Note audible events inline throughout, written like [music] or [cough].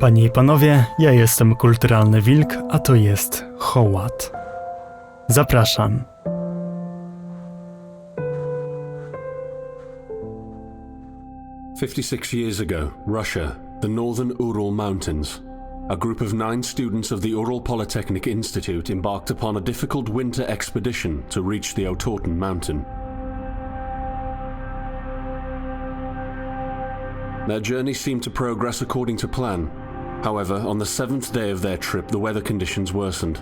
Panie i panowie, ja jestem Kulturalny Wilk, a to jest Hoład. Zapraszam. Fifty-six years ago, Russia, the northern Ural Mountains. A group of nine students of the Ural Polytechnic Institute embarked upon a difficult winter expedition to reach the Otorten mountain. Their journey seemed to progress according to plan. However, on the seventh day of their trip, the weather conditions worsened.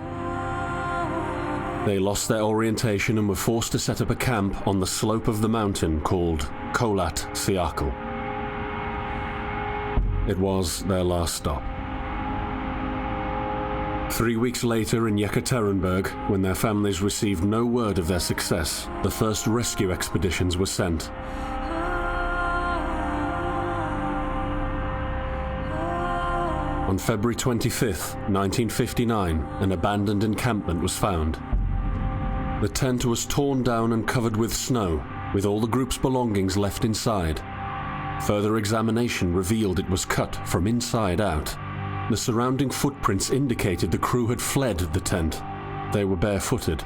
They lost their orientation and were forced to set up a camp on the slope of the mountain called Kolat Siakal. It was their last stop. Three weeks later in Yekaterinburg, when their families received no word of their success, the first rescue expeditions were sent. On February 25th, 1959, an abandoned encampment was found. The tent was torn down and covered with snow, with all the group's belongings left inside. Further examination revealed it was cut from inside out. The surrounding footprints indicated the crew had fled the tent. They were barefooted.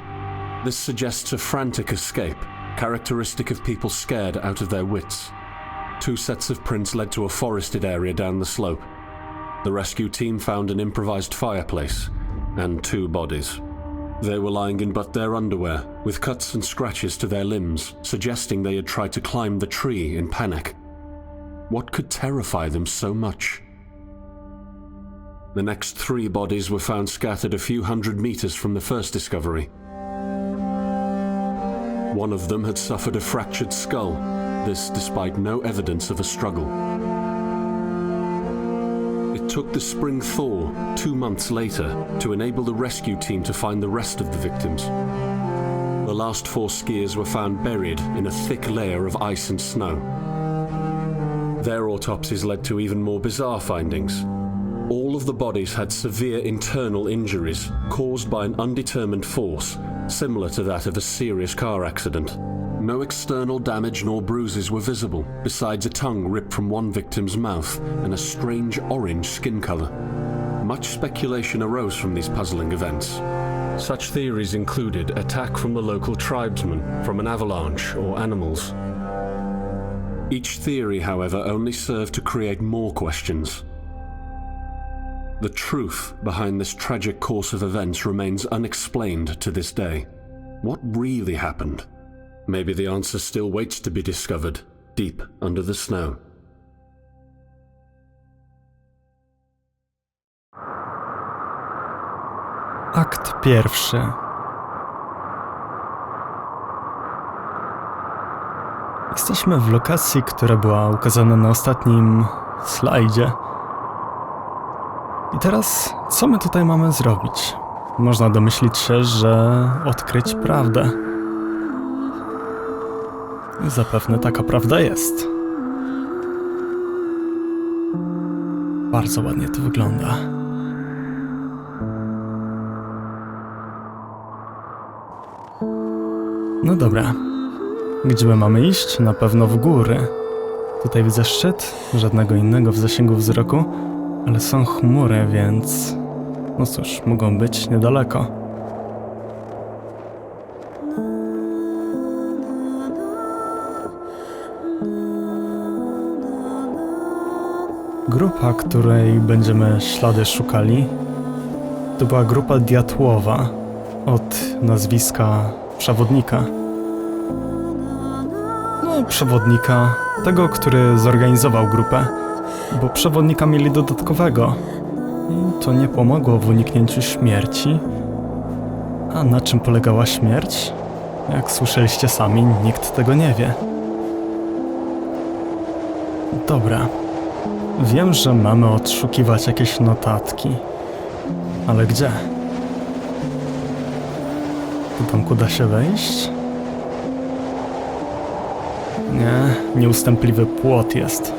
This suggests a frantic escape, characteristic of people scared out of their wits. Two sets of prints led to a forested area down the slope. The rescue team found an improvised fireplace and two bodies. They were lying in but their underwear, with cuts and scratches to their limbs, suggesting they had tried to climb the tree in panic. What could terrify them so much? The next three bodies were found scattered a few hundred meters from the first discovery. One of them had suffered a fractured skull, this despite no evidence of a struggle. Took the spring thaw two months later to enable the rescue team to find the rest of the victims. The last four skiers were found buried in a thick layer of ice and snow. Their autopsies led to even more bizarre findings. All of the bodies had severe internal injuries caused by an undetermined force, similar to that of a serious car accident. No external damage nor bruises were visible, besides a tongue ripped from one victim's mouth and a strange orange skin color. Much speculation arose from these puzzling events. Such theories included attack from the local tribesmen, from an avalanche, or animals. Each theory, however, only served to create more questions. The truth behind this tragic course of events remains unexplained to this day. What really happened? Maybe the answer still waits to be discovered deep under the snow. Akt pierwszy. Jesteśmy w lokacji, która była ukazana na ostatnim slajdzie. I teraz, co my tutaj mamy zrobić? Można domyślić się, że odkryć prawdę. Zapewne taka prawda jest. Bardzo ładnie to wygląda. No dobra. Gdzie my mamy iść? Na pewno w góry. Tutaj widzę szczyt, żadnego innego w zasięgu wzroku, ale są chmury, więc. No cóż, mogą być niedaleko. Grupa, której będziemy ślady szukali, to była grupa Diatłowa od nazwiska przewodnika. No, przewodnika, tego, który zorganizował grupę, bo przewodnika mieli dodatkowego. I to nie pomogło w uniknięciu śmierci. A na czym polegała śmierć? Jak słyszeliście sami, nikt tego nie wie. Dobra. Wiem, że mamy odszukiwać jakieś notatki. Ale gdzie? Do domku da się wejść? Nie, nieustępliwy płot jest.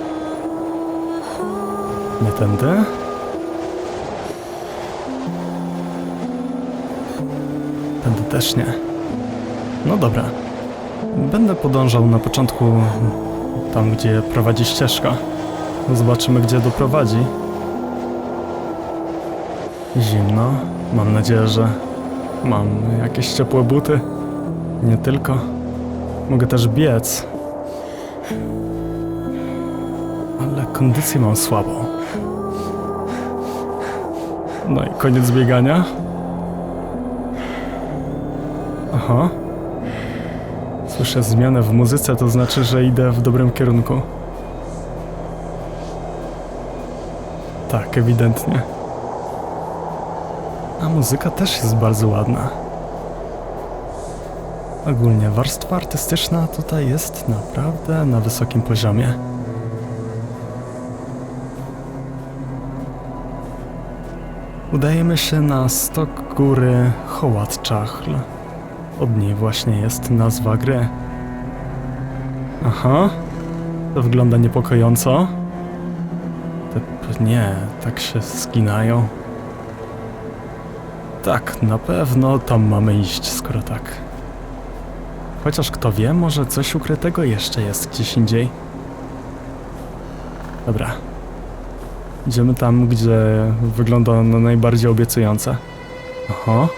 Nie tędy? Tędy też nie. No dobra. Będę podążał na początku tam, gdzie prowadzi ścieżka. Zobaczymy, gdzie doprowadzi. Zimno. Mam nadzieję, że mam jakieś ciepłe buty. Nie tylko. Mogę też biec. Ale kondycję mam słabą. No i koniec biegania. Aha. Słyszę zmianę w muzyce, to znaczy, że idę w dobrym kierunku. Tak, ewidentnie. A muzyka też jest bardzo ładna. Ogólnie warstwa artystyczna tutaj jest naprawdę na wysokim poziomie. Udajemy się na stok góry Hoład-Czachl. Od niej właśnie jest nazwa gry. Aha, to wygląda niepokojąco. Te pnie tak się skinają. Tak, na pewno tam mamy iść, skoro tak. Chociaż kto wie, może coś ukrytego jeszcze jest gdzieś indziej. Dobra. Idziemy tam, gdzie wygląda na najbardziej obiecujące. Aha.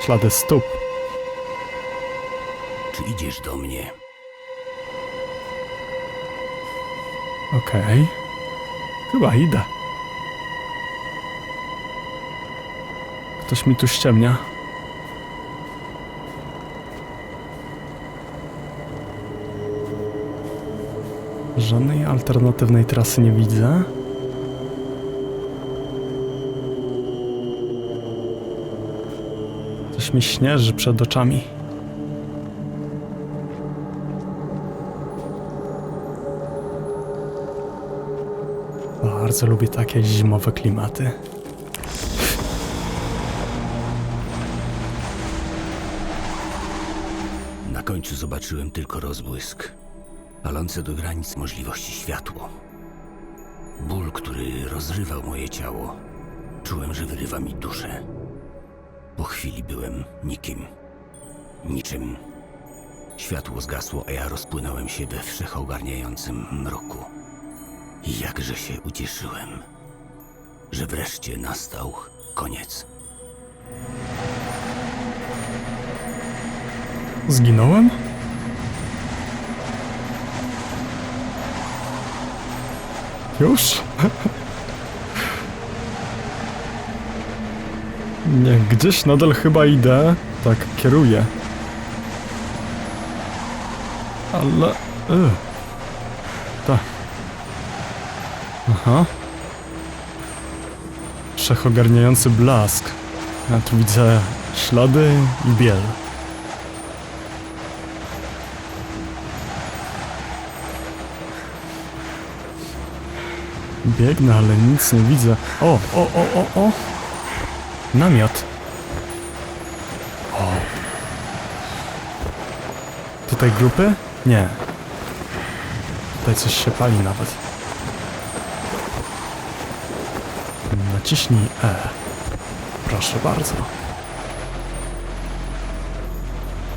Ślady stóp. Czy idziesz do mnie? Okej. Chyba idę. Ktoś mi tu ściemnia. Żadnej alternatywnej trasy nie widzę. Coś mi śnieży przed oczami. Bardzo lubię takie zimowe klimaty. Na końcu zobaczyłem tylko rozbłysk, palące do granic możliwości światło. Ból, który rozrywał moje ciało, czułem, że wyrywa mi duszę. Po chwili byłem nikim, niczym. Światło zgasło, a ja rozpłynąłem się we wszechogarniającym mroku. Jakże się ucieszyłem, że wreszcie nastał koniec. Zginąłem? Już? [laughs] Nie, gdzieś nadal chyba idę. Tak, kieruję. Ale... Y. Tak. Aha. Wszechogarniający blask. Ja tu widzę ślady i biel. Biegnę, ale nic nie widzę. O, o, o, o, o! Namiot. O. Tutaj grupy? Nie. Tutaj coś się pali nawet. Naciśnij E. Proszę bardzo.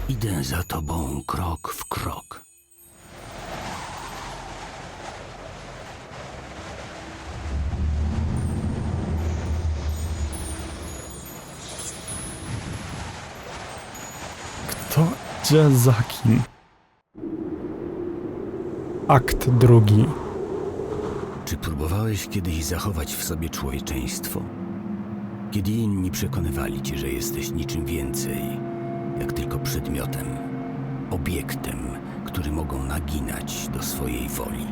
Idę za tobą krok w krok. Kto idzie za kim? Akt drugi. Czy próbowałeś kiedyś zachować w sobie człowieczeństwo? Kiedy inni przekonywali cię, że jesteś niczym więcej, jak tylko przedmiotem, obiektem, który mogą naginać do swojej woli.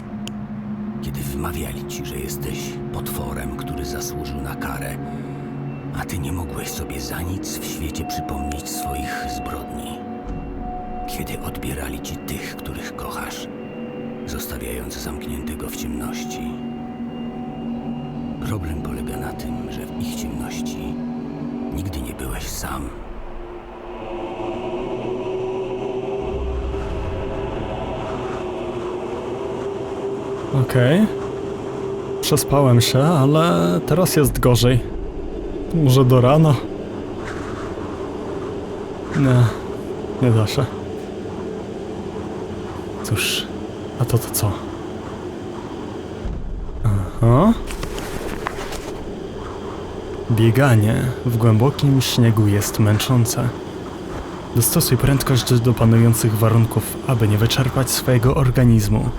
Kiedy wmawiali ci, że jesteś potworem, który zasłużył na karę, a ty nie mogłeś sobie za nic w świecie przypomnieć swoich zbrodni. Kiedy odbierali ci tych, których kochasz, zostawiając zamkniętego w ciemności. Problem polega na tym, że w ich ciemności nigdy nie byłeś sam. Okej. Przespałem się, ale teraz jest gorzej. Może do rana? Nie, nie da się. Cóż, a to to co? Aha. Bieganie w głębokim śniegu jest męczące. Dostosuj prędkość do panujących warunków, aby nie wyczerpać swojego organizmu.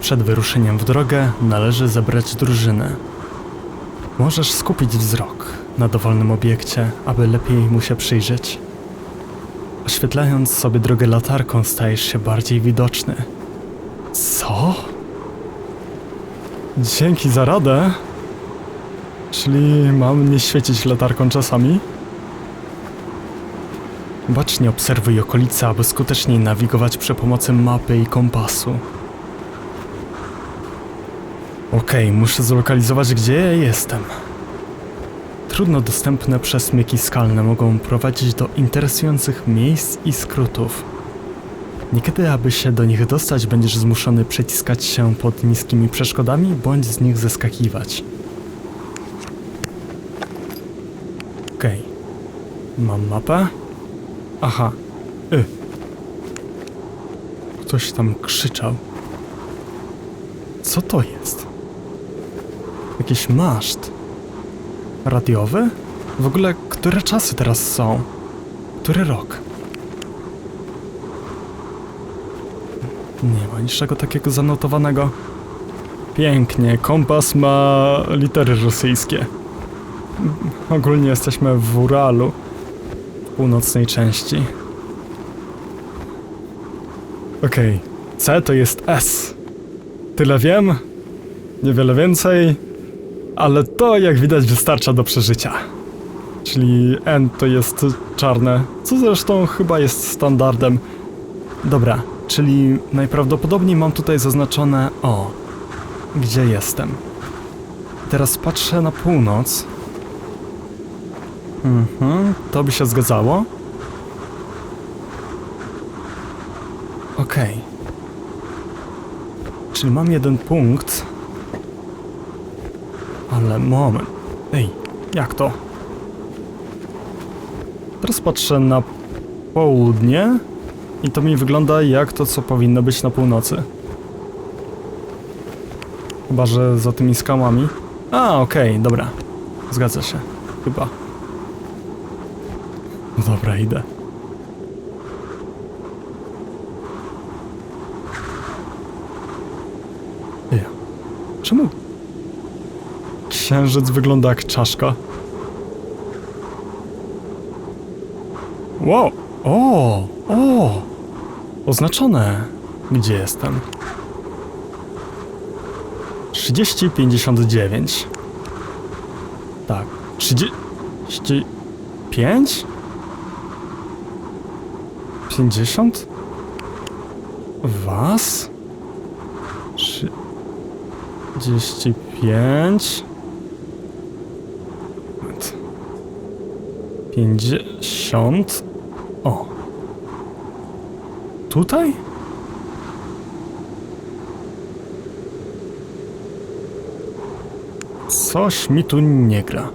Przed wyruszeniem w drogę należy zebrać drużynę. Możesz skupić wzrok na dowolnym obiekcie, aby lepiej mu się przyjrzeć. Oświetlając sobie drogę latarką, stajesz się bardziej widoczny. Co? Dzięki za radę. Czyli mam nie świecić latarką czasami? Bacznie obserwuj okolice, aby skuteczniej nawigować przy pomocy mapy i kompasu. Okej, muszę zlokalizować, gdzie ja jestem. Trudno dostępne przesmyki skalne mogą prowadzić do interesujących miejsc i skrótów. Niekiedy, aby się do nich dostać, będziesz zmuszony przeciskać się pod niskimi przeszkodami bądź z nich zeskakiwać. Okej. Mam mapę? Aha. Y. Ktoś tam krzyczał. Co to jest? Jakiś maszt. Radiowy? W ogóle, które czasy teraz są? Który rok? Nie ma niczego takiego zanotowanego. Pięknie, kompas ma litery rosyjskie. Ogólnie jesteśmy w Uralu, w północnej części. Okej, C to jest S. Tyle wiem, niewiele więcej, ale to jak widać wystarcza do przeżycia. Czyli N to jest czarne, co zresztą chyba jest standardem. Dobra, czyli najprawdopodobniej mam tutaj zaznaczone o, gdzie jestem. Teraz patrzę na północ. Mhm, to by się zgadzało. Okej. Czyli mam jeden punkt. Ale moment. Ej, jak to? Teraz patrzę na południe i to mi wygląda jak to, co powinno być na północy. Chyba, że za tymi skałami. A, okej, dobra. Zgadza się. Chyba. No dobra, idę. Nie. Czemu księżyc wygląda jak czaszka? Wow! O! O! Oznaczone. Gdzie jestem? 30,59. Tak. 35? 50? Was? 35? 50? O. Tutaj? Coś mi tu nie gra.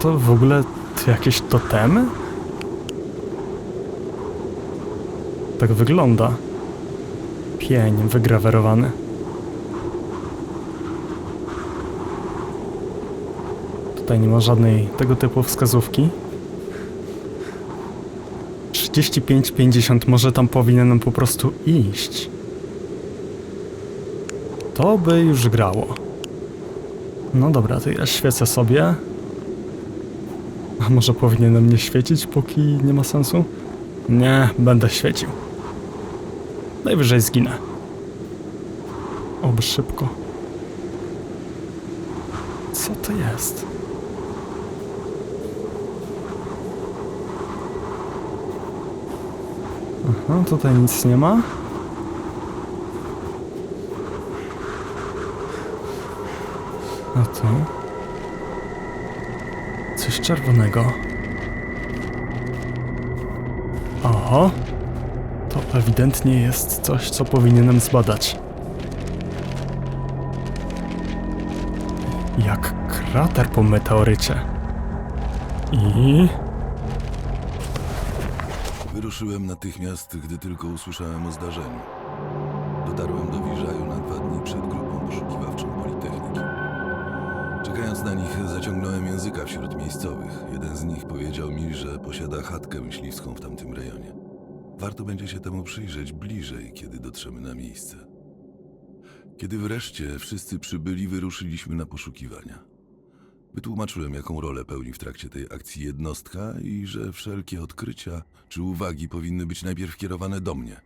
To w ogóle to jakieś totemy? Tak wygląda. Pień wygrawerowany. Tutaj nie ma żadnej tego typu wskazówki. 35-50, może tam powinienem po prostu iść. To by już grało. No dobra, to ja świecę sobie. A może powinienem nie świecić, póki nie ma sensu? Nie, będę świecił. Najwyżej zginę. Oby szybko. Co to jest? Aha, tutaj nic nie ma. A to? Coś czerwonego. Oho. To ewidentnie jest coś, co powinienem zbadać. Jak krater po meteorycie. I... Wyruszyłem natychmiast, gdy tylko usłyszałem o zdarzeniu. Dotarłem do Wiżaju na dwa dni przed grupą poszukiwawczą Politechniki. Czekając na nich, zaciągnąłem języka wśród miejscowych. Jeden z nich powiedział mi, że posiada chatkę myśliwską w tamtym rejonie. Warto będzie się temu przyjrzeć bliżej, kiedy dotrzemy na miejsce. Kiedy wreszcie wszyscy przybyli, wyruszyliśmy na poszukiwania. Wytłumaczyłem, jaką rolę pełni w trakcie tej akcji jednostka i że wszelkie odkrycia czy uwagi powinny być najpierw kierowane do mnie.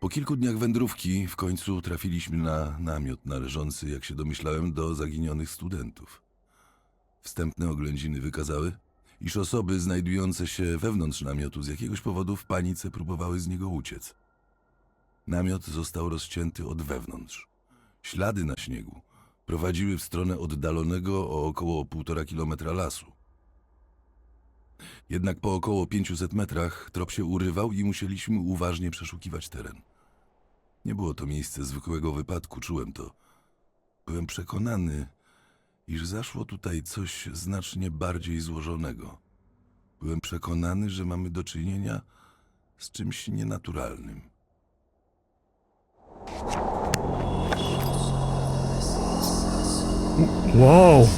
Po kilku dniach wędrówki w końcu trafiliśmy na namiot należący, jak się domyślałem, do zaginionych studentów. Wstępne oględziny wykazały, iż osoby znajdujące się wewnątrz namiotu z jakiegoś powodu w panice próbowały z niego uciec. Namiot został rozcięty od wewnątrz. Ślady na śniegu prowadziły w stronę oddalonego o około półtora kilometra lasu. Jednak po około 500 metrach trop się urywał i musieliśmy uważnie przeszukiwać teren. Nie było to miejsce zwykłego wypadku, czułem to. Byłem przekonany, iż zaszło tutaj coś znacznie bardziej złożonego. Byłem przekonany, że mamy do czynienia z czymś nienaturalnym. Wow!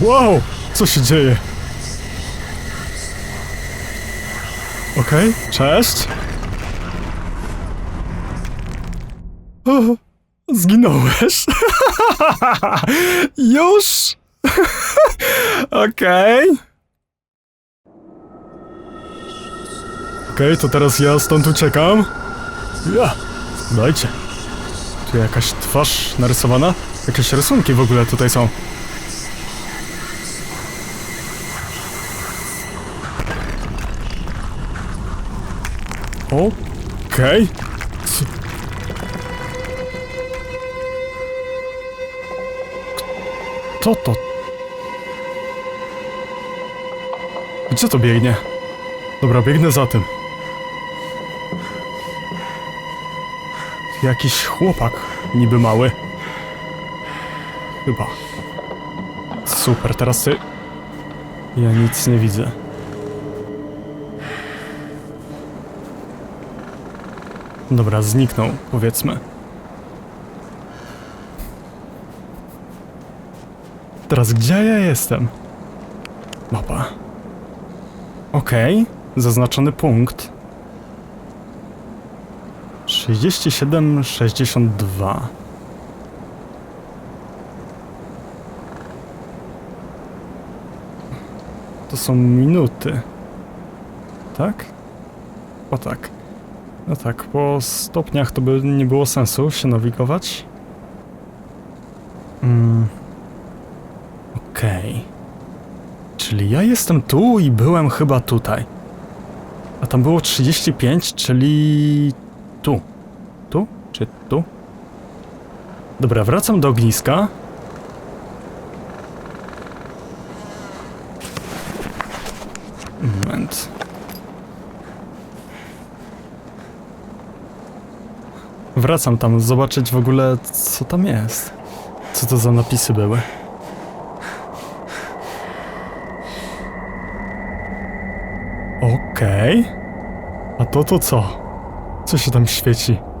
Wow! Co się dzieje? Okej, cześć. O, zginąłeś. [laughs] Już? [laughs] Okej. Okej, to teraz ja stąd uciekam. Ja, dajcie. Tu jakaś twarz narysowana? Jakieś rysunki w ogóle tutaj są. Okej. Co- Kto to? Gdzie to biegnie? Dobra, biegnę za tym. Jakiś chłopak, niby mały. Chyba. Super, teraz ty. Ja nic nie widzę. Dobra, zniknął, powiedzmy. Teraz gdzie ja jestem? Mapa. Okej, zaznaczony punkt. 67, 62. To są minuty. Tak? O tak. No tak, po stopniach to by nie było sensu się nawigować. Mm. Okej. Czyli ja jestem tu i byłem chyba tutaj. A tam było 35, czyli tu. Czy tu? Dobra, wracam do ogniska. Moment. Wracam tam, zobaczyć w ogóle, co tam jest. Co to za napisy były. Okej. A to to co? Co się tam świeci?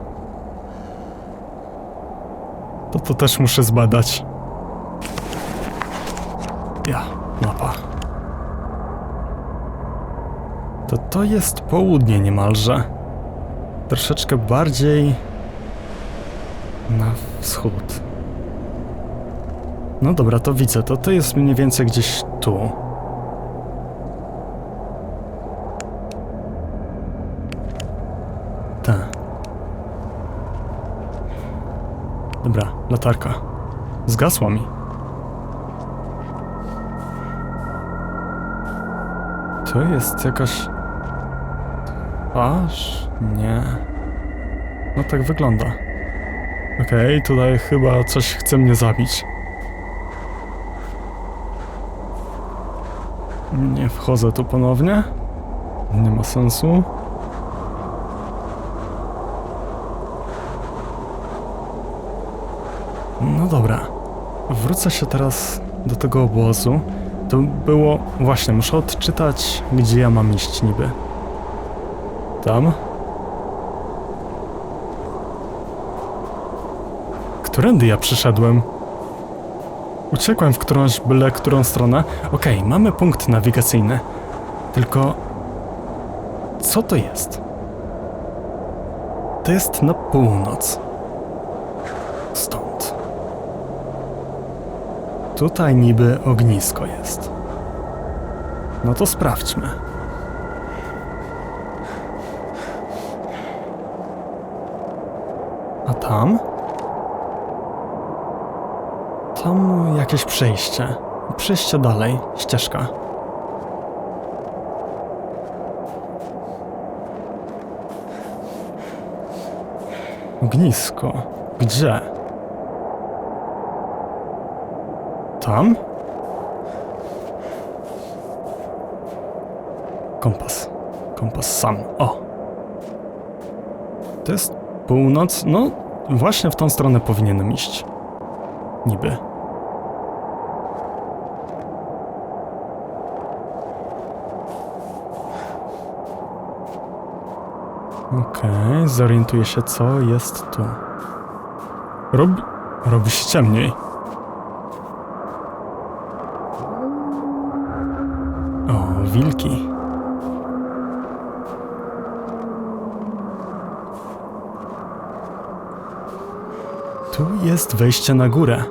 To też muszę zbadać. Ja, mapa. To to jest południe niemalże. Troszeczkę bardziej na wschód. No dobra, to widzę. To to jest mniej więcej gdzieś tu. Dobra, latarka. Zgasła mi. To jest jakaś... Twarz? Nie. No tak wygląda. Okej, tutaj chyba coś chce mnie zabić. Nie wchodzę tu ponownie. Nie ma sensu. No dobra. Wrócę się teraz do tego obozu. To było... Właśnie, muszę odczytać, gdzie ja mam iść niby. Tam. Którędy ja przyszedłem? Uciekłem w którąś byle którą stronę. Okej, mamy punkt nawigacyjny. Tylko... Co to jest? To jest na północ. Stąd. Tutaj niby ognisko jest. No to sprawdźmy. A tam? Tam jakieś przejście. Przejście dalej, ścieżka. Ognisko. Gdzie? Tam? Kompas. Kompas sam. O! To jest północ. No, właśnie w tą stronę powinienem iść. Niby. Okej, zorientuję się, co jest tu. Robi... robi się ciemniej. O, wilki. Tu jest wejście na górę.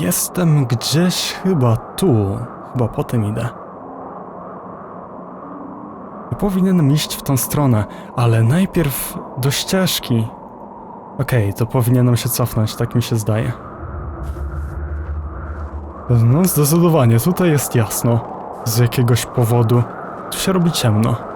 Jestem gdzieś chyba tu. Chyba po tym idę. Powinienem iść w tą stronę, ale najpierw do ścieżki. Okej, to powinienem się cofnąć, tak mi się zdaje. No, zdecydowanie, tutaj jest jasno. Z jakiegoś powodu. Tu się robi ciemno.